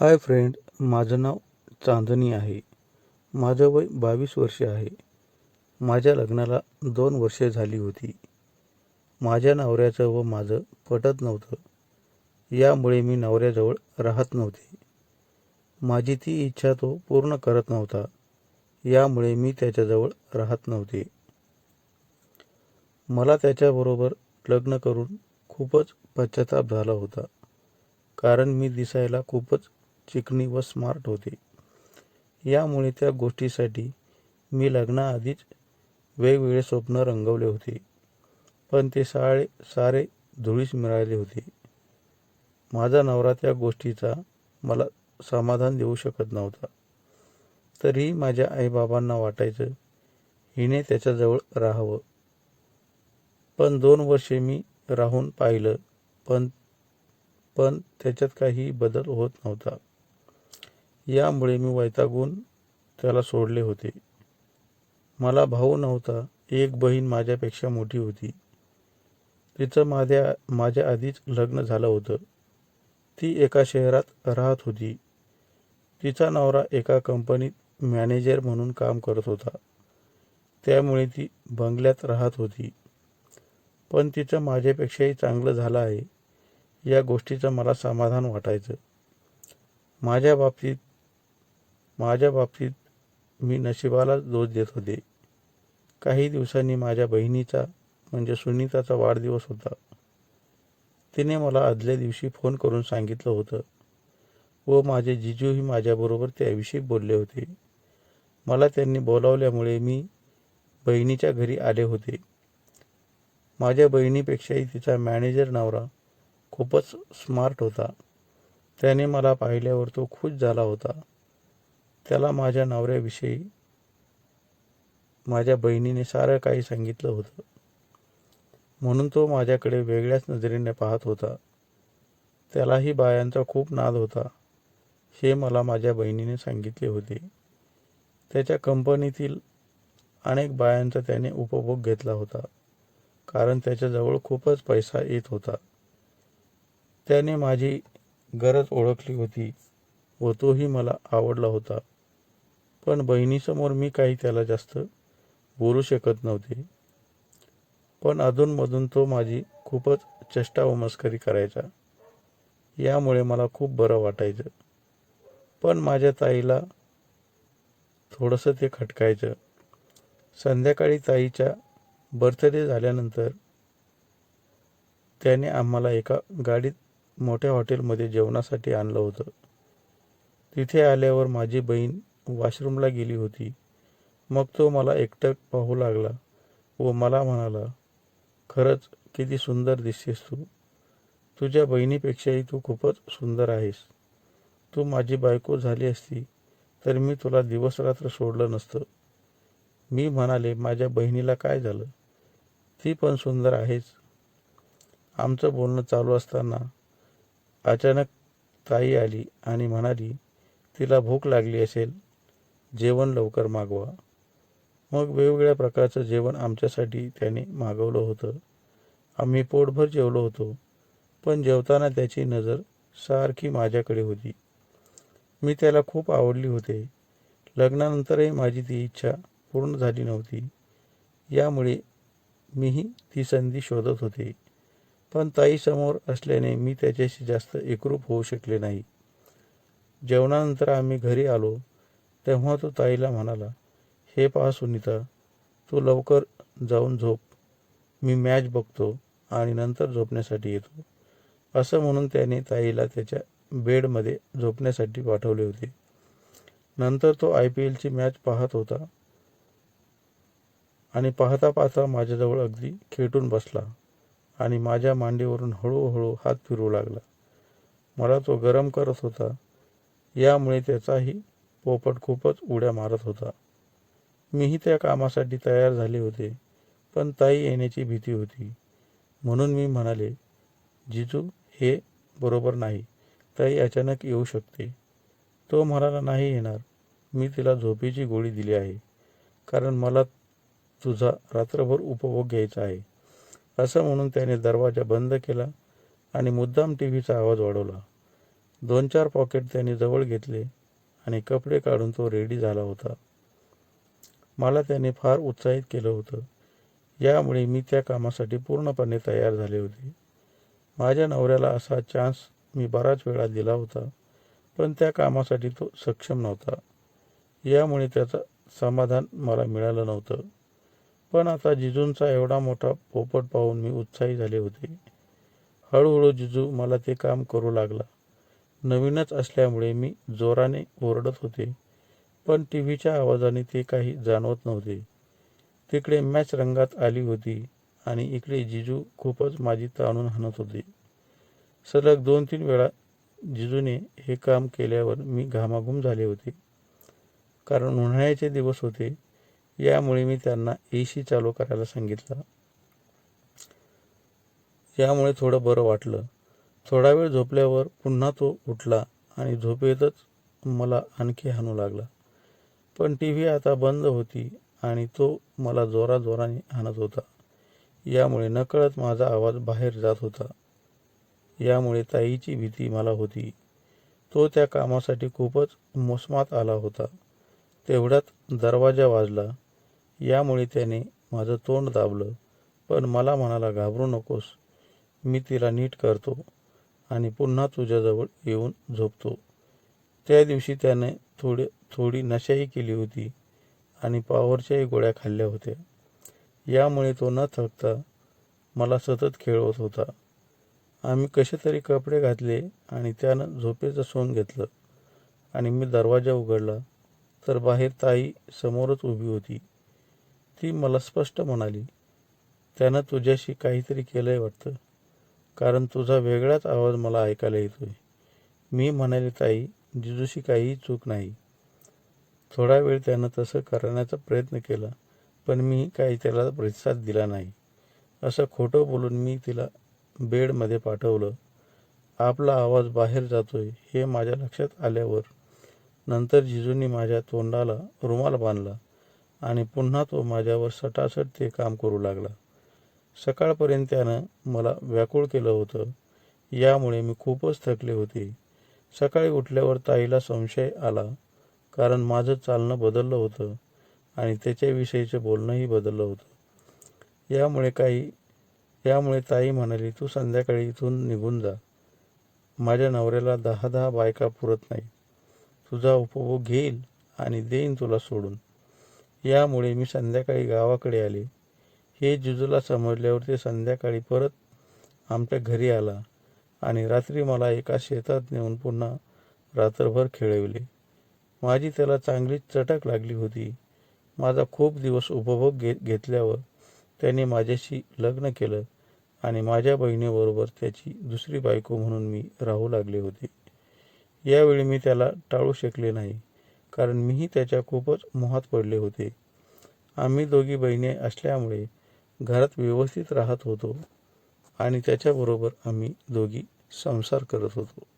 Hi friend माझं नाव चांदणी आहे. माझं वय बावीस वर्षे आहे. माझ्या लग्नाला दोन वर्षे झाली होती. माझ्या नवऱ्याचं व माझं पटत नव्हतं. यामुळे मी नवऱ्याजवळ राहत नव्हते. माझी ती इच्छा तो पूर्ण करत नव्हता. यामुळे मी त्याच्याजवळ राहत नव्हते. मला त्याच्याबरोबर लग्न करून खूपच पश्चाताप झाला होता. कारण मी दिसायला खूपच चिकणी व स्मार्ट होते. यामुळे त्या गोष्टीसाठी मी लग्नाआधीच वेगवेगळे स्वप्न रंगवले होते. पण ते सारे सारे धुळीस मिळाले होते. माझा नवरा त्या गोष्टीचा मला समाधान देऊ शकत नव्हता. तरीही माझ्या आईबाबांना वाटायचं हिने त्याच्याजवळ राहावं. पण दोन वर्षे मी राहून पाहिलं पण पण त्याच्यात काही बदल होत नव्हता. यामुळे मी वैतागून त्याला सोडले होते. मला भाऊ नव्हता एक बहीण माझ्यापेक्षा मोठी होती. तिचं माझ्या माझ्या आधीच लग्न झालं होतं. ती एका शहरात राहत होती. तिचा नवरा एका कंपनीत मॅनेजर म्हणून काम करत होता. त्यामुळे ती बंगल्यात राहत होती. पण तिचं माझ्यापेक्षाही चांगलं झालं आहे या गोष्टीचं मला समाधान वाटायचं. माझ्या बाबतीत माझ्या बाबतीत मी नशिबालाच दोष देत होते. काही दिवसांनी माझ्या बहिणीचा म्हणजे सुनीताचा वाढदिवस होता. तिने मला आदल्या दिवशी फोन करून सांगितलं होतं. व माझे जिजूही माझ्याबरोबर त्याविषयी बोलले होते. मला त्यांनी बोलावल्यामुळे मी बहिणीच्या घरी आले होते. माझ्या बहिणीपेक्षाही तिचा मॅनेजर नवरा खूपच स्मार्ट होता. त्याने मला पाहिल्यावर तो खुश झाला होता. त्याला माझ्या नवऱ्याविषयी माझ्या बहिणीने सारं काही सांगितलं होतं. म्हणून तो माझ्याकडे वेगळ्याच नजरेने पाहत होता. त्यालाही बायांचा खूप नाद होता. हे मला माझ्या बहिणीने सांगितले होते. त्याच्या कंपनीतील अनेक बायांचा त्याने उपभोग घेतला होता कारण त्याच्याजवळ खूपच पैसा येत होता. त्याने माझी गरज ओळखली होती व तोही मला आवडला होता. पण बहिणीसमोर मी काही त्याला जास्त बोलू शकत नव्हते. पण अधूनमधून तो माझी खूपच चेष्टा व मस्करी करायचा. यामुळे मला खूप बरं वाटायचं. पण माझ्या ताईला थोडंसं ते खटकायचं. संध्याकाळी ताईच्या बर्थडे झाल्यानंतर त्याने आम्हाला एका गाडीत मोठ्या हॉटेलमध्ये जेवणासाठी आणलं होतं. तिथे आल्यावर माझी बहीण वॉशरूमला गेली होती. मग तो मला एकटक पाहू लागला व मला म्हणाला खरंच किती सुंदर दिसतेस तू. तुझ्या बहिणीपेक्षाही तू खूपच सुंदर आहेस. तू माझी बायको झाली असती तर मी तुला दिवसरात्र सोडलं नसतं. मी म्हणाले माझ्या बहिणीला काय झालं? ती पण सुंदर आहेच. आमचं बोलणं चालू असताना अचानक ताई आली आणि म्हणाली तिला भूक लागली असेल. जेवण लवकर मागवा. मग वेगवेगळ्या प्रकारचं जेवण आमच्यासाठी त्याने मागवलं होतं. आम्ही पोटभर जेवलो होतो पण जेवताना त्याची नजर सारखी माझ्याकडे होती. मी त्याला खूप आवडली होते. लग्नानंतरही माझी ती इच्छा पूर्ण झाली नव्हती. यामुळे मीही ती संधी शोधत होते. पण ताईसमोर असल्याने मी त्याच्याशी जास्त एकरूप होऊ शकले नाही. जेवणानंतर आम्ही घरी आलो. तेव्हा तो ताईला म्हणाला हे पहा सुनीता तू लवकर जाऊन झोप. मी मॅच बघतो आणि नंतर झोपण्यासाठी येतो. असं म्हणून त्याने ताईला त्याच्या बेडमध्ये झोपण्यासाठी पाठवले होते. नंतर तो आय पी एलची मॅच पाहत होता आणि पाहता पाहता माझ्याजवळ अगदी खेटून बसला आणि माझ्या मांडीवरून हळूहळू हात फिरू लागला. मला तो गरम करत होता. यामुळे त्याचाही पोपट खूपच उड्या मारत होता. मीही त्या कामासाठी तयार झाले होते पण ताई येण्याची भीती होती. म्हणून मी म्हणाले जिजू हे बरोबर नाही. ताई अचानक येऊ शकते. तो म्हणाला नाही येणार. मी तिला झोपेची गोळी दिली आहे. कारण मला तुझा रात्रभर उपभोग घ्यायचा आहे. असं म्हणून त्याने दरवाजा बंद केला आणि मुद्दाम टी व्हीचा आवाज वाढवला. दोन चार पॉकेट त्याने जवळ घेतले. आणि कपडे काढून तो रेडी झाला होता. मला त्याने फार उत्साहित केलं होतं. यामुळे मी त्या कामासाठी पूर्णपणे तयार झाले होते. माझ्या नवऱ्याला असा चान्स मी बराच वेळा दिला होता पण त्या कामासाठी तो सक्षम नव्हता. यामुळे त्याचं समाधान मला मिळालं नव्हतं. पण आता जिजूंचा एवढा मोठा पोपट पाहून मी उत्साही झाले होते. हळूहळू जिजू मला ते काम करू लागला. नवीनच असल्यामुळे मी जोराने ओरडत होते. पण टी व्हीच्या आवाजाने ते काही जाणवत नव्हते. तिकडे मॅच रंगात आली होती आणि इकडे जिजू खूपच माझी ताणून हाणत होते. सलग दोन तीन वेळा जिजूने हे काम केल्यावर मी घामाघूम झाले होते. कारण उन्हाळ्याचे दिवस होते यामुळे मी त्यांना ए सी चालू करायला सांगितलं. यामुळे थोडं बरं वाटलं. थोडा वेळ झोपल्यावर पुन्हा तो उठला आणि झोपेतच मला आणखी हाणू लागला. पण टी व्ही आता बंद होती आणि तो मला जोराजोराने हाणत होता. यामुळे नकळत माझा आवाज बाहेर जात होता. यामुळे ताईची भीती मला होती. तो त्या कामासाठी खूपच मोसमात आला होता. तेवढ्यात दरवाजा वाजला. यामुळे त्याने माझं तोंड दाबलं. पण मला म्हणाला घाबरू नकोस. मी तिला नीट करतो. आणि पुन्हा तुझ्याजवळ येऊन झोपतो. त्या दिवशी त्याने थोडी थोडी नशाही केली होती आणि पावरच्याही गोळ्या खाल्ल्या होत्या. यामुळे तो न थकता मला सतत खेळवत होता. आम्ही कसे तरी कपडे घातले आणि त्यानं झोपेचं सोंग घेतलं आणि मी दरवाजा उघडला तर बाहेर ताई समोरच उभी होती. ती मला स्पष्ट म्हणाली त्यानं तुझ्याशी काहीतरी केलंय वाटतं. कारण तुझा वेगळाच आवाज मला ऐकायला येतोय. मी म्हणाले ताई जिजूशी काहीही चूक नाही. थोडा वेळ त्यानं तसं करण्याचा प्रयत्न केला पण मी काही त्याला प्रतिसाद दिला नाही. असं खोटं बोलून मी तिला बेडमध्ये पाठवलं. आपला आवाज बाहेर जातोय हे माझ्या लक्षात आल्यावर नंतर जिजूंनी माझ्या तोंडाला रुमाल बांधला आणि पुन्हा तो माझ्यावर सटासट ते काम करू लागला. सकाळपर्यंत त्यानं मला व्याकुळ केलं होतं. यामुळे मी खूपच थकले होते. सकाळी उठल्यावर ताईला संशय आला कारण माझं चालणं बदललं होतं आणि त्याच्याविषयीचं बोलणंही बदललं होतं. यामुळे काही यामुळे ताई म्हणाली तू संध्याकाळी इथून निघून जा. माझ्या नवऱ्याला दहा दहा बायका पुरत नाही तुझा उपभोग घेईल आणि देईन तुला सोडून. यामुळे मी संध्याकाळी गावाकडे आले. हे जिजूला समजल्यावर ते संध्याकाळी परत आमच्या घरी आला आणि रात्री मला एका शेतात नेऊन पुन्हा रात्रभर खेळविले. माझी त्याला चांगलीच चटक लागली होती. माझा खूप दिवस उपभोग घे घेतल्यावर त्याने माझ्याशी लग्न केलं आणि माझ्या बहिणीबरोबर त्याची दुसरी बायको म्हणून मी राहू लागले होते. यावेळी मी त्याला टाळू शकले नाही कारण मीही त्याच्या खूपच मोहात पडले होते. आम्ही दोघी बहिणी असल्यामुळे घरात व्यवस्थित राहत होतो आणि त्याच्याबरोबर आम्ही दोघी संसार करत होतो.